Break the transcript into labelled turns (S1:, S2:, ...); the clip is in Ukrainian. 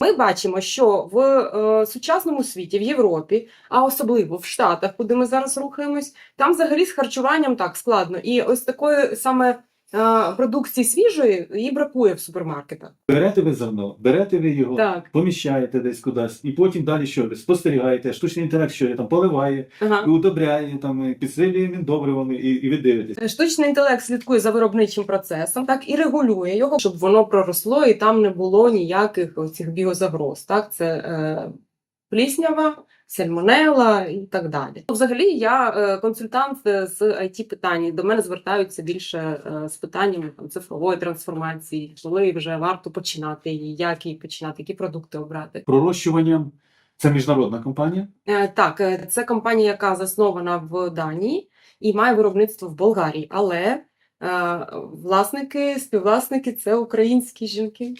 S1: Ми бачимо, що в е, сучасному світі, в Європі, а особливо в Штатах, куди ми зараз рухаємось, там взагалі з харчуванням так складно. І ось такої саме продукції свіжої їй бракує в супермаркетах.
S2: Берете ви зерно, берете ви його,
S1: Так,
S2: поміщаєте десь кудись, і потім далі що ви спостерігаєте, штучний інтелект, що там поливає,
S1: ага.
S2: і удобряє, там, і підсилює він добривами, і, і ви дивитесь.
S1: Штучний інтелект слідкує за виробничим процесом, так і регулює його, щоб воно проросло і там не було ніяких цих біозагроз. Так, це е, пліснява, сальмонела і так далі. Взагалі, я е, консультант е, з it питань. До мене звертаються більше е, з питаннями там, цифрової трансформації, коли вже варто починати її, як її починати, які продукти обрати.
S2: Пророщуванням це міжнародна компанія.
S1: Так, це компанія, яка заснована в Данії і має виробництво в Болгарії, але власники, співвласники це українські жінки.